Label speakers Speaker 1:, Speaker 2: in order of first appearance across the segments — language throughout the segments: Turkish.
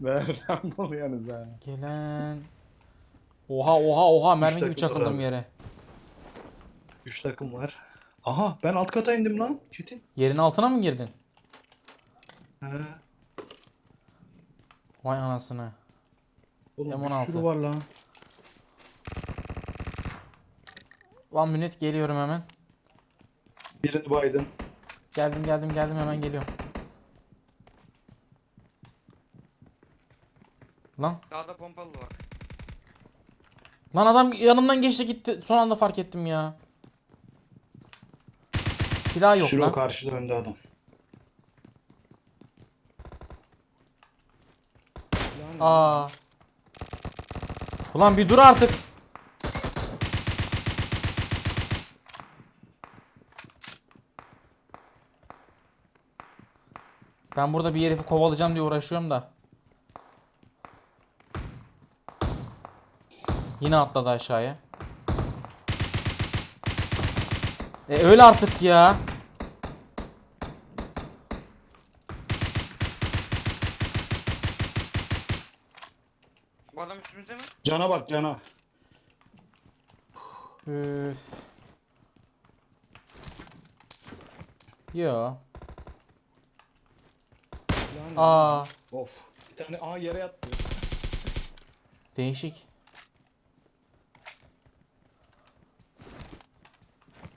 Speaker 1: Berram oluyorsunuz ha.
Speaker 2: Gelen. Oha oha oha mermi gibi çakıldım yere.
Speaker 1: 3 takım var. Aha ben alt kata indim lan. Çetin.
Speaker 2: Yerin altına mı girdin?
Speaker 1: He.
Speaker 2: Vay anasını.
Speaker 1: Oğlum
Speaker 2: M16.
Speaker 1: bir sürü var lan.
Speaker 2: One minute geliyorum hemen.
Speaker 1: Birini baydım.
Speaker 2: Geldim geldim geldim hemen geliyorum. Lan.
Speaker 3: Dağda pompalı var.
Speaker 2: Lan adam yanımdan geçti gitti. Son anda fark ettim ya. Silah yok
Speaker 1: Şurada
Speaker 2: lan.
Speaker 1: karşıda önde adam.
Speaker 2: Aa. Ulan bir dur artık. Ben burada bir herifi kovalayacağım diye uğraşıyorum da. Yine atladı aşağıya. E öyle artık ya.
Speaker 3: Bu adam üstümüzde mi?
Speaker 1: Cana bak cana.
Speaker 2: Üf. Yo. Aa,
Speaker 1: Of. Bir tane aha yere yattı.
Speaker 2: değişik.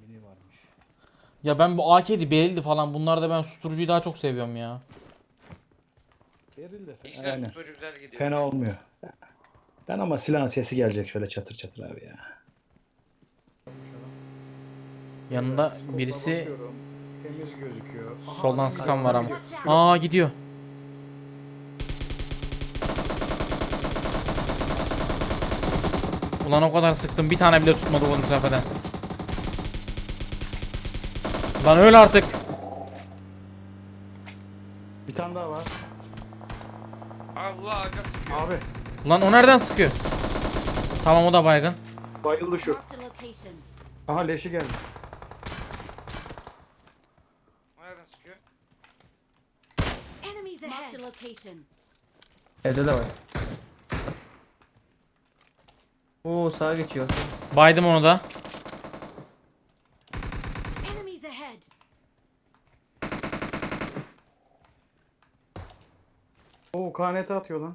Speaker 1: Mini varmış.
Speaker 2: Ya ben bu AK'di, berildi falan bunlarda ben susturucuyu daha çok seviyorum ya.
Speaker 3: İlk
Speaker 1: fena. Aynen.
Speaker 3: güzel gidiyor.
Speaker 1: Fena olmuyor. Ben ama silahın sesi gelecek şöyle çatır çatır abi ya.
Speaker 2: Yanında birisi
Speaker 1: Bakıyorum, Temiz gözüküyor. Aha,
Speaker 2: soldan sıkan var ama. Aa gidiyor. Ulan o kadar sıktım bir tane bile tutmadı onun tepeden. Lan öl artık.
Speaker 1: Bir tane daha var.
Speaker 3: Allah aga sıkıyor.
Speaker 1: Abi
Speaker 2: Lan o nereden sıkıyor? Tamam o da baygın.
Speaker 1: bayıldı şu.
Speaker 4: Marked a location.
Speaker 1: Aha leşi geldi.
Speaker 3: O nereden sıkıyor?
Speaker 4: Enemies ahead. Marked a location.
Speaker 5: Evde de var. Oo sağa geçiyor.
Speaker 2: Baydım onu da.
Speaker 4: Enemies ahead.
Speaker 1: KNT atıyor lan.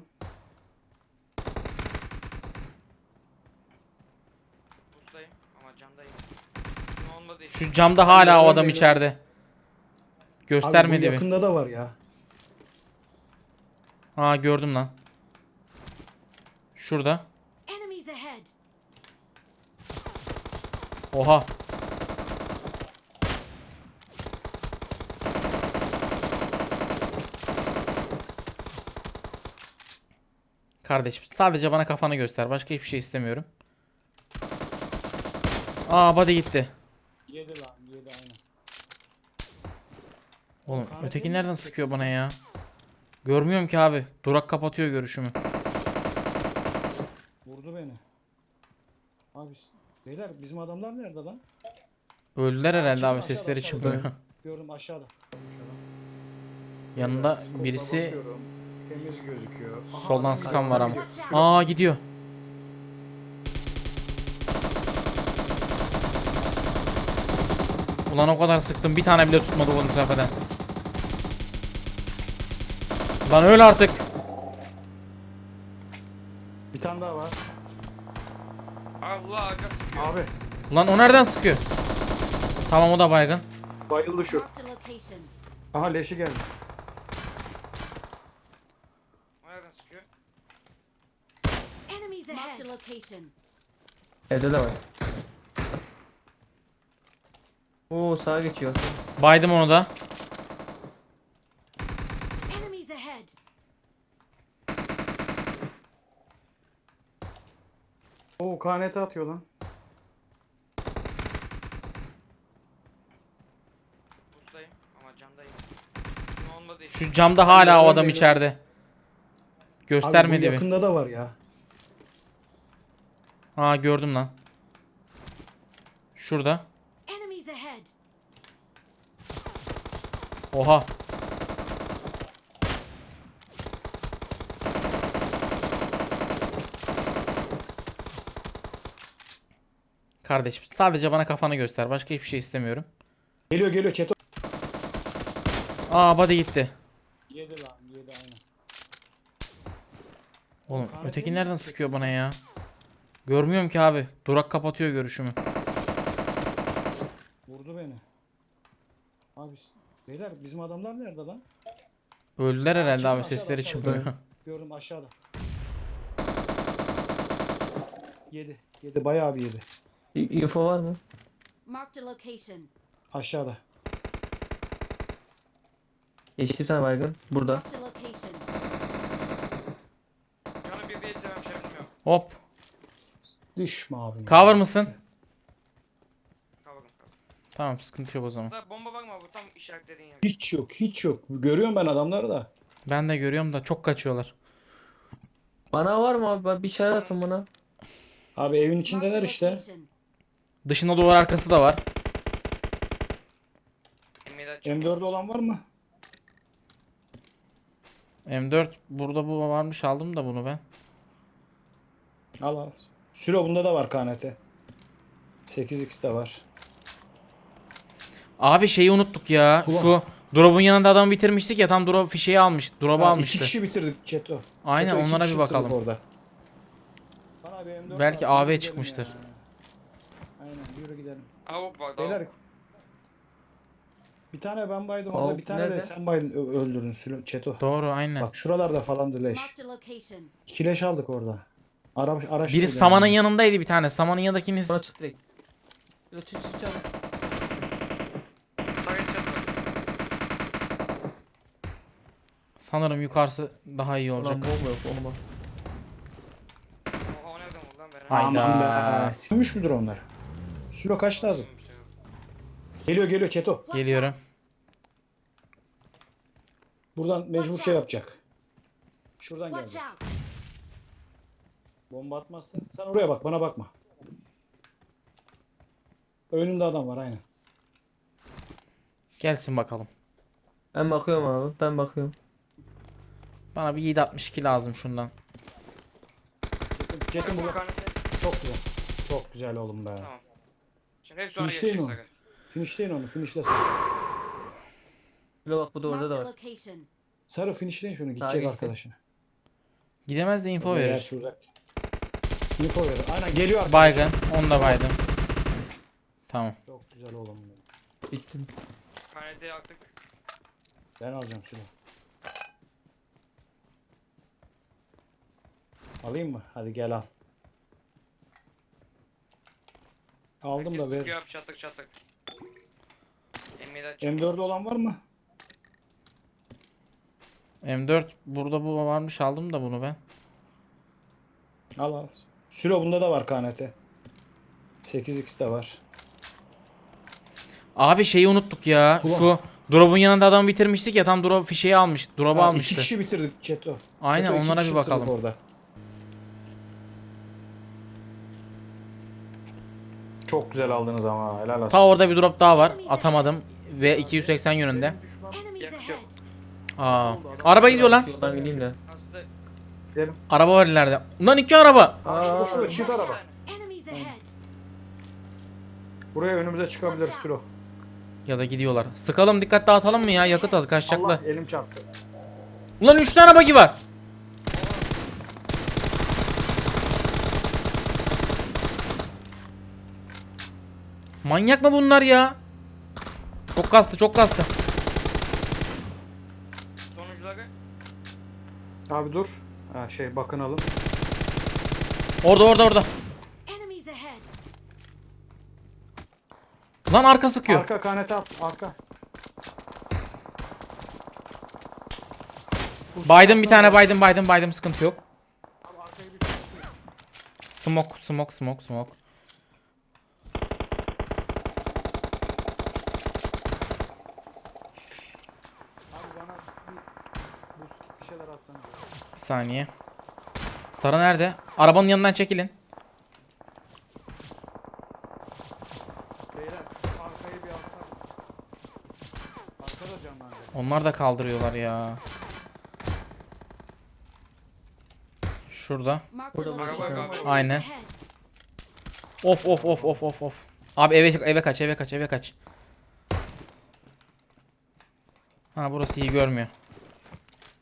Speaker 3: Bustayım ama camdayım. Ne olmadı işte.
Speaker 2: Şu camda hala o adam içeride.
Speaker 1: Abi bu
Speaker 2: Göstermedi bir.
Speaker 1: yakında da var ya.
Speaker 2: Aa gördüm lan. Şurada.
Speaker 4: Enemies ahead.
Speaker 2: Oha. Kardeşim sadece bana kafanı göster. Başka hiçbir şey istemiyorum. Aa body gitti.
Speaker 1: Yedi lan yedi aynen.
Speaker 2: Oğlum
Speaker 1: Kahve
Speaker 2: öteki
Speaker 1: mi
Speaker 2: nereden
Speaker 1: yapacak?
Speaker 2: sıkıyor bana ya? Görmüyorum ki abi. Durak kapatıyor görüşümü.
Speaker 1: Vurdu beni. Abi beyler bizim adamlar nerede lan?
Speaker 2: Öldüler herhalde
Speaker 1: Aşağıda,
Speaker 2: abi
Speaker 1: aşağıda,
Speaker 2: sesleri
Speaker 1: aşağıda.
Speaker 2: çıkmıyor.
Speaker 1: Gördüm aşağıda.
Speaker 2: Yanında
Speaker 1: Skopla
Speaker 2: birisi
Speaker 1: bakıyorum, Temiz gözüküyor. Aha,
Speaker 2: soldan sıkan var ama. Aa gidiyor. Ulan o kadar sıktım bir tane bile tutmadı onun tepeden. Lan öl artık.
Speaker 1: Bir tane daha var.
Speaker 3: Allah aga sıkıyor.
Speaker 1: Abi
Speaker 2: Lan o nereden sıkıyor? Tamam o da baygın.
Speaker 1: bayıldı şu. Aha leşi geldi.
Speaker 3: O nereden sıkıyor?
Speaker 4: Enemies ahead. Marked a location.
Speaker 5: Evde de var. Oo sağa geçiyor.
Speaker 2: Baydım onu da.
Speaker 1: Oo KNT atıyor lan.
Speaker 3: ama camdayım. Ne olmadı işte.
Speaker 2: Şu camda hala o adam içeride.
Speaker 1: Abi bu
Speaker 2: Göstermedi bir.
Speaker 1: yakında da var ya.
Speaker 2: Aa gördüm lan. Şurada. Oha. Kardeşim sadece bana kafanı göster. Başka hiçbir şey istemiyorum.
Speaker 1: Geliyor geliyor Çeto.
Speaker 2: Aa body gitti.
Speaker 1: Yedi lan yedi aynen.
Speaker 2: Oğlum öteki nereden sıkıyor bana ya? Görmüyorum ki abi. Durak kapatıyor görüşümü.
Speaker 1: Vurdu beni. Abi beyler bizim adamlar nerede lan?
Speaker 2: Öldüler herhalde
Speaker 1: Aşağıda,
Speaker 2: abi
Speaker 1: aşağıda,
Speaker 2: sesleri
Speaker 1: aşağıda.
Speaker 2: çıkmıyor.
Speaker 1: Gördüm aşağıda. Yedi. Yedi bayağı bir yedi.
Speaker 5: Info var mı?
Speaker 4: Marked a location.
Speaker 1: Aşağıda.
Speaker 5: Geçti bir tane baygın. Burada.
Speaker 2: Hop.
Speaker 1: Düşme abi.
Speaker 2: Cover mısın?
Speaker 3: Kavalım.
Speaker 2: Tamam sıkıntı yok o zaman.
Speaker 3: Bomba bakma bu tam işaretlediğin yer.
Speaker 1: Hiç yok hiç yok. Görüyorum ben adamları da.
Speaker 2: Ben de görüyorum da çok kaçıyorlar.
Speaker 5: Bana var mı abi? Bir şeyler atın bana.
Speaker 1: Abi evin içindeler işte.
Speaker 2: Dışında duvar arkası da var.
Speaker 3: Emniyet açacağım.
Speaker 1: M4'ü olan var mı?
Speaker 2: M4 burada bu varmış aldım da bunu ben.
Speaker 1: Al al. Sülo bunda da var KNT. 8x de var.
Speaker 2: Abi şeyi unuttuk ya.
Speaker 1: Ulan.
Speaker 2: Şu drop'un yanında adamı bitirmiştik ya tam drop fişeği almış. Drop'u almıştı.
Speaker 1: İki kişi bitirdik Çeto.
Speaker 2: Aynen
Speaker 1: Çeto
Speaker 2: onlara bir bakalım.
Speaker 1: Orada. Bana bir M4
Speaker 2: Belki
Speaker 1: var,
Speaker 2: AV çıkmıştır.
Speaker 1: ya. Aynen yürü gidelim.
Speaker 3: Avuk bak
Speaker 1: Beyler bir tane ben baydım orada bir tane de sen baydın ö- öldürdün Sülo Çeto.
Speaker 2: Doğru aynen.
Speaker 1: Bak şuralarda falandı leş. İki leş aldık orada. Ara, araç
Speaker 2: Biri samanın yanındaydı bir tane. Samanın yanındakini
Speaker 5: Bana çık direkt. Yo, çık çık
Speaker 3: yat.
Speaker 2: sanırım yukarısı daha iyi olacak.
Speaker 5: Ulan bomba yok bomba.
Speaker 3: Oha o nereden vurdu lan Beren?
Speaker 2: Hayda.
Speaker 1: Be. Sürmüş müdür onlar? Sülo kaç lazım?
Speaker 3: Bir şey yok.
Speaker 1: Geliyor geliyor Çeto.
Speaker 2: Geliyorum.
Speaker 1: Buradan mecbur şey yapacak. Şuradan
Speaker 4: Watch
Speaker 1: geldi.
Speaker 4: out.
Speaker 1: Bomba atmazsın. Sen oraya bak bana bakma. Önünde adam var aynen.
Speaker 2: Gelsin bakalım.
Speaker 5: Ben bakıyorum abi. Ben bakıyorum.
Speaker 2: Bana bir 762 lazım şundan.
Speaker 1: Çetin bu çok güzel. Çok güzel oğlum be.
Speaker 3: Tamam. Şimdi hepsi ona
Speaker 1: Finishleyin
Speaker 3: geçecek
Speaker 1: onu.
Speaker 3: sakın.
Speaker 1: Finishleyin onu finishlesin.
Speaker 5: Şurada bak bu da orada
Speaker 4: Marked
Speaker 5: da
Speaker 4: a
Speaker 5: var.
Speaker 4: location.
Speaker 1: Sarı finishleyin şunu gidecek arkadaşına.
Speaker 2: Gidemez de info verir.
Speaker 1: şurada. Verir. Aynen geliyor arkadaş.
Speaker 2: Baygın. Onu da baydım. Tamam.
Speaker 1: Çok güzel oğlum. benim.
Speaker 5: Bitti.
Speaker 3: KNT'yi yaktık.
Speaker 1: Ben alacağım şunu. Alayım mı? Hadi gel al. Aldım
Speaker 3: Herkes
Speaker 1: da ver.
Speaker 3: abi çattık çattık. Emniyet açacağım.
Speaker 1: M4'ü olan var mı?
Speaker 2: M4 burada bu varmış aldım da bunu ben.
Speaker 1: Al al. Sülo bunda da var KNT. 8x de var.
Speaker 2: Abi şeyi unuttuk ya.
Speaker 1: Ulan.
Speaker 2: Şu drop'un yanında adamı bitirmiştik ya tam drop fişeği almış. Drop'u almıştı.
Speaker 1: İki kişi bitirdik Çeto.
Speaker 2: Aynen,
Speaker 1: Çeto
Speaker 2: onlara bir bakalım.
Speaker 1: Orada. Çok güzel aldınız ama helal olsun.
Speaker 2: Ta orada bir drop daha var. Atamadım. Ve 280 yönünde. Aa. Araba gidiyor lan.
Speaker 5: Yoldan gideyim de.
Speaker 3: Aslında
Speaker 2: Araba var ileride. Lan iki araba.
Speaker 5: Aa,
Speaker 1: Şurada çift araba.
Speaker 4: Enemies ahead.
Speaker 1: Buraya önümüze çıkabilir Sülo.
Speaker 2: Ya da gidiyorlar. Sıkalım dikkat dağıtalım mı ya? Yakıt az kaçacaklar.
Speaker 1: Allah elim çarptı.
Speaker 2: Ulan 3 tane bagi var. Manyak mı bunlar ya? Çok kastı çok kastı.
Speaker 3: sonuncuları
Speaker 1: Abi dur. Ha şey bakınalım.
Speaker 2: Orada orada orada. Lan arka sıkıyor.
Speaker 1: Arka KNT at. Arka.
Speaker 2: Baydım bir tane baydım baydım baydım sıkıntı yok. Smoke smoke smoke smoke. Saniye. Sarı nerede? Arabanın yanından çekilin.
Speaker 1: Beyler arkayı bir alsana. Arkada canlandı.
Speaker 2: Onlar da kaldırıyorlar ya. Şurada. Aynen. Of of of of of of. Abi eve eve kaç eve kaç eve kaç. Ha burası iyi görmüyor.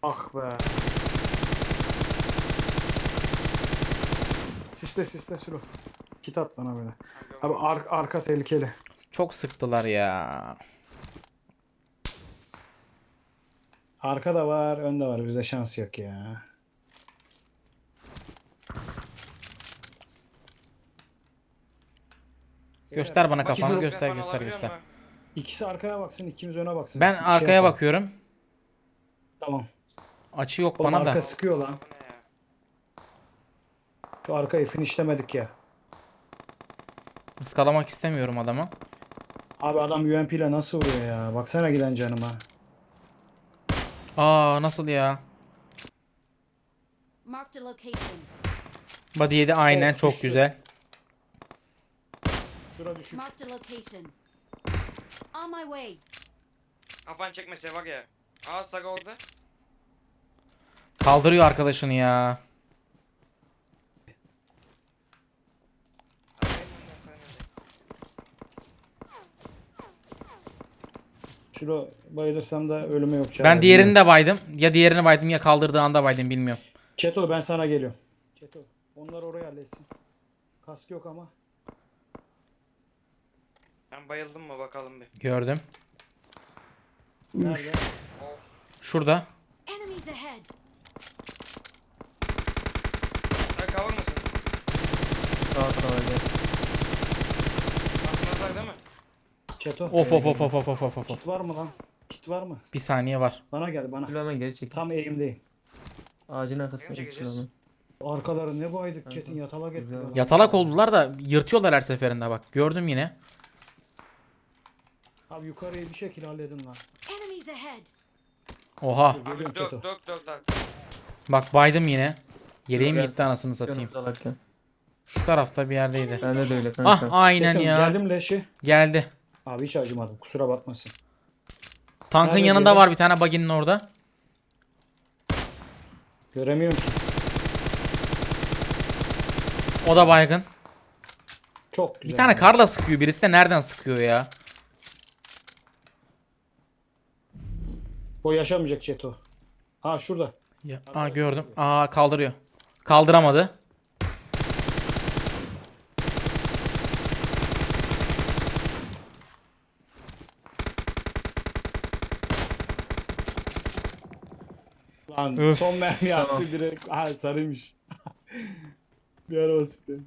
Speaker 1: Ah be. Sisle sisle Sülo. Kit at bana böyle. Abi ar- arka tehlikeli.
Speaker 2: Çok sıktılar ya.
Speaker 1: Arka da var, ön de var. Bize şans yok ya.
Speaker 2: Göster bana kafanı göster göster göster.
Speaker 1: İkisi arkaya baksın, ikimiz öne baksın.
Speaker 2: Ben
Speaker 1: Bir şey
Speaker 2: arkaya
Speaker 1: yapalım.
Speaker 2: bakıyorum.
Speaker 1: Tamam.
Speaker 2: Açı yok
Speaker 1: Oğlum
Speaker 2: bana
Speaker 1: arka
Speaker 2: da.
Speaker 1: sıkıyor lan. Şu arkayı finishlemedik ya.
Speaker 2: Iskalamak istemiyorum adamı.
Speaker 1: Abi adam UMP ile nasıl vuruyor ya? Baksana giden canıma.
Speaker 2: Aa nasıl ya?
Speaker 4: Marked a location.
Speaker 2: Body yedi aynen
Speaker 1: Evet,
Speaker 2: çok
Speaker 1: düştü.
Speaker 2: güzel.
Speaker 1: Şura düşük.
Speaker 4: Marked a location. On my way.
Speaker 3: Kafan çekmese var ya. Aa Saga orada.
Speaker 2: Kaldırıyor arkadaşını ya.
Speaker 3: Arkayı gönder, sana gönder.
Speaker 1: Şura bayılırsam da ölüme yok.
Speaker 2: Ben diğerini de baydım. Ya diğerini baydım ya kaldırdığı anda baydım bilmiyorum.
Speaker 1: Çeto ben sana geliyorum. Çeto. Onlar oraya halletsin. Kask yok ama.
Speaker 3: Ben bayıldım mı bakalım bir.
Speaker 2: Gördüm.
Speaker 1: Nerede?
Speaker 2: Şurada.
Speaker 4: Enemies ahead.
Speaker 3: Sen cover mısın?
Speaker 5: Sağ tarafa
Speaker 3: Atmazlar değil mi?
Speaker 1: Çeto.
Speaker 2: Of of of of of of of of.
Speaker 1: Kit var mı lan? Kit var mı?
Speaker 2: Bir saniye var.
Speaker 1: Bana gel bana.
Speaker 5: Hemen geri çekil.
Speaker 1: Tam eğimdeyim.
Speaker 5: Ağacın arkasına
Speaker 3: geleceğiz.
Speaker 5: hemen.
Speaker 1: Arkaları ne baydık Çetin yatalak adamı.
Speaker 2: Yatalak oldular da yırtıyorlar her seferinde bak. Gördüm yine.
Speaker 1: Abi yukarıyı bir şekilde halledin lan.
Speaker 4: Enemies ahead.
Speaker 2: Oha.
Speaker 1: Dur, Geliyorum
Speaker 3: Abi
Speaker 1: Çeto.
Speaker 3: dök dök dök dök.
Speaker 2: Bak baydım yine. Yeleğim
Speaker 5: Gel.
Speaker 2: gitti anasını satayım.
Speaker 5: Yanımıza.
Speaker 2: Şu tarafta bir yerdeydi.
Speaker 5: Bende de öyle
Speaker 2: Ah aynen
Speaker 1: Çetin,
Speaker 2: ya.
Speaker 1: Geldim leşi.
Speaker 2: Geldi.
Speaker 1: Abi hiç acımadım. Kusura bakmasın.
Speaker 2: Tankın
Speaker 1: Nerede
Speaker 2: yanında var bir tane baginin orada.
Speaker 1: Göremiyorum ki.
Speaker 2: O da baygın.
Speaker 1: Çok güzel.
Speaker 2: Bir tane karla sıkıyor. Birisi de nereden sıkıyor ya?
Speaker 1: O yaşamayacak Çeto. Ha şurada.
Speaker 2: ya aa gördüm. Aa kaldırıyor. Kaldıramadı.
Speaker 1: Lan
Speaker 2: Öf.
Speaker 1: son mermi attı
Speaker 5: Tamam.
Speaker 1: direkt. Ha sarıymış. bir araba sıktı.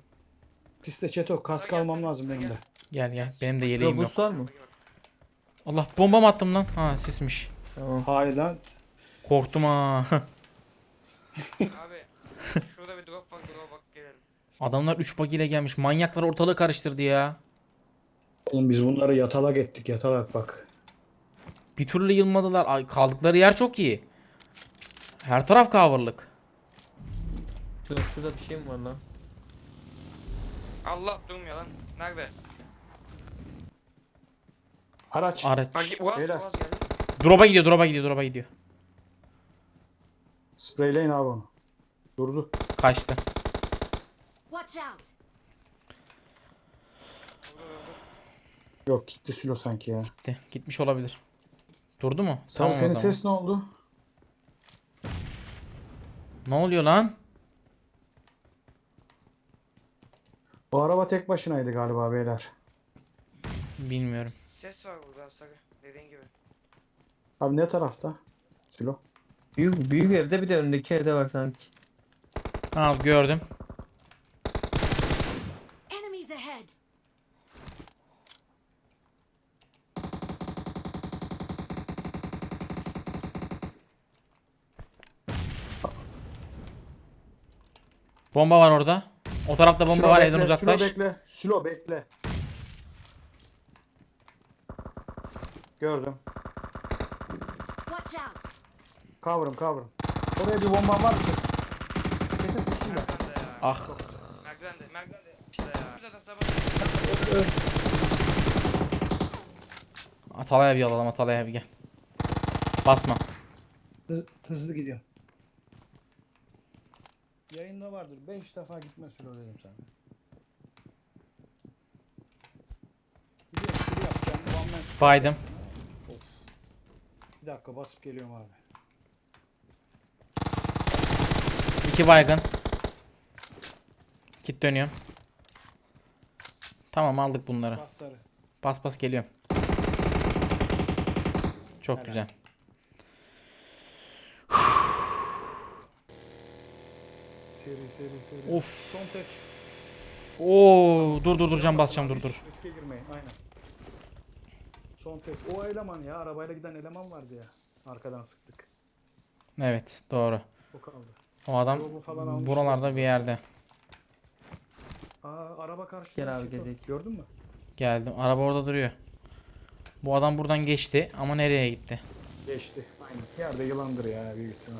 Speaker 1: Siste Çeto kask
Speaker 3: Gel,
Speaker 1: almam
Speaker 3: gel,
Speaker 1: lazım benim de.
Speaker 2: Gel gel. Benim de yeleğim yok.
Speaker 5: Robust var mı?
Speaker 2: Allah bomba mı attım lan? Ha sismiş.
Speaker 5: Tamam.
Speaker 1: Hayır lan.
Speaker 2: Korktum ha.
Speaker 3: Abi şurada bir drop var drop'a bak gelelim.
Speaker 2: Adamlar 3 bug ile gelmiş. Manyaklar ortalığı karıştırdı ya.
Speaker 1: Oğlum biz bunları yatalak ettik yatalak bak.
Speaker 2: Bir türlü yılmadılar. Ay, kaldıkları yer çok iyi. Her taraf coverlık.
Speaker 5: Şurada, şurada bir şey mi var lan?
Speaker 3: Allah durmuyor lan. Nerede?
Speaker 1: Araç.
Speaker 2: Araç.
Speaker 3: Bak Uaz
Speaker 1: Beyler.
Speaker 3: Uaz geldi.
Speaker 2: Drop'a gidiyor, drop'a gidiyor, drop'a gidiyor.
Speaker 1: Spreyleyin abi onu. Durdu.
Speaker 2: Kaçtı.
Speaker 4: Watch out.
Speaker 1: Yok gitti Sülo sanki ya.
Speaker 2: Gitti. Gitmiş olabilir. Durdu mu? Tamam o
Speaker 1: senin
Speaker 2: zaman.
Speaker 1: ses ne oldu?
Speaker 2: Ne oluyor lan?
Speaker 1: Bu araba tek başınaydı galiba beyler.
Speaker 2: Bilmiyorum.
Speaker 3: Ses var burada Saga. Dediğin gibi.
Speaker 1: Abi ne tarafta? Sülo.
Speaker 5: Büyük, büyük evde bir de önündeki evde var sanki.
Speaker 2: Ha gördüm.
Speaker 4: Enemies ahead.
Speaker 2: Bomba var orada. O tarafta bomba
Speaker 1: Sülo
Speaker 2: var
Speaker 1: bekle,
Speaker 2: evden uzaklaş.
Speaker 1: Sülo bekle. Sülo bekle. Gördüm.
Speaker 4: Watch out.
Speaker 1: Cover'ım cover'ım. Oraya bir bomban var mı?
Speaker 2: Ah.
Speaker 3: Merdivende, merdivende. İşte ya. Zaten sabah.
Speaker 2: Atalay abi alalım Atalay abi gel. Basma.
Speaker 1: Hız- hızlı gidiyorum. Yayında vardır. 5 defa gitme süre dedim sana.
Speaker 2: Baydım.
Speaker 1: Of. Bir dakika basıp geliyorum abi.
Speaker 2: İki baygın. Kit dönüyorum. Tamam aldık bunları.
Speaker 1: Bas sarı.
Speaker 2: Bas bas geliyorum. Çok
Speaker 1: Helal.
Speaker 2: güzel.
Speaker 1: Seri seri seri.
Speaker 2: Of.
Speaker 1: Son tek.
Speaker 2: Oo dur dur dur can basacağım dur dur.
Speaker 1: Riske girmeyin aynen. Son tek. O eleman ya arabayla giden eleman vardı ya. Arkadan sıktık.
Speaker 2: Evet doğru.
Speaker 1: O kaldı.
Speaker 2: O adam
Speaker 1: Drop'u falan almış.
Speaker 2: buralarda bir yerde.
Speaker 1: Aa araba karşı.
Speaker 5: Gel abi, gidelim.
Speaker 1: Gördün mü?
Speaker 2: Geldim. Araba orada duruyor. Bu adam buradan geçti ama nereye gitti?
Speaker 1: Geçti. Aynen. Yerde yılandır ya büyük ihtimal.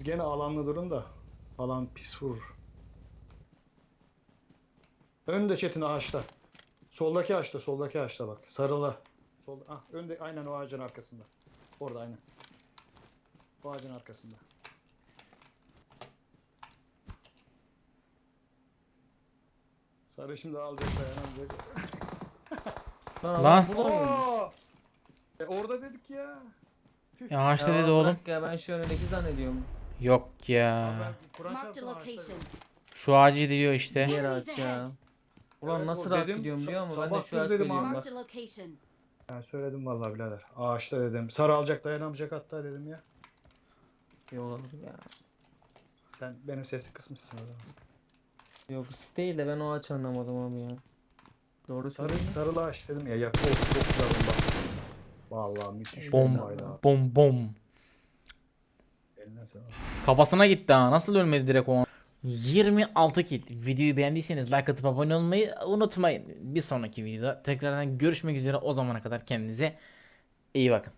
Speaker 1: Siz gene alanlı durun da. Alan pis vurur. Önde çetin ağaçta. Soldaki ağaçta, soldaki ağaçta bak. Sarılı. Sol, ah, önde aynen o ağacın arkasında. Orada aynen. O ağacın arkasında. Sarı şimdi alacak dayanamayacak.
Speaker 5: Lan,
Speaker 2: Lan.
Speaker 1: E orada dedik ya.
Speaker 2: Ya ağaçta dedi oğlum.
Speaker 5: Ya ben şu önündeki zannediyorum.
Speaker 2: Yok ya.
Speaker 4: Marked a location.
Speaker 2: Şu ağacı diyor işte.
Speaker 5: Diğer ağaç ya. Ulan
Speaker 1: Evet,
Speaker 5: nasıl
Speaker 1: o
Speaker 5: rahat
Speaker 1: dedim,
Speaker 5: gidiyorum biliyor musun? Ben de şu ağaç
Speaker 1: dedim abi.
Speaker 5: bak.
Speaker 4: Marked a location.
Speaker 1: Ben söyledim vallahi birader. Ağaçta dedim. Sarı alacak dayanamayacak hatta dedim ya.
Speaker 5: Yok olur ya.
Speaker 1: Sen benim sesi kısmışsın o zaman.
Speaker 5: Yok siz değil de ben o ağaç anlamadım abi ya. Doğru
Speaker 1: Sarı,
Speaker 5: söylüyorsun.
Speaker 1: sarılı ağaç dedim ya. Of, çok güzel bomba. Vallahi müthiş
Speaker 2: Bom
Speaker 1: bombaydı abi.
Speaker 2: bom bom. Kafasına gitti ha. Nasıl ölmedi direkt o? 26 kill. Videoyu beğendiyseniz like atıp abone olmayı unutmayın. Bir sonraki videoda tekrardan görüşmek üzere. O zamana kadar kendinize iyi bakın.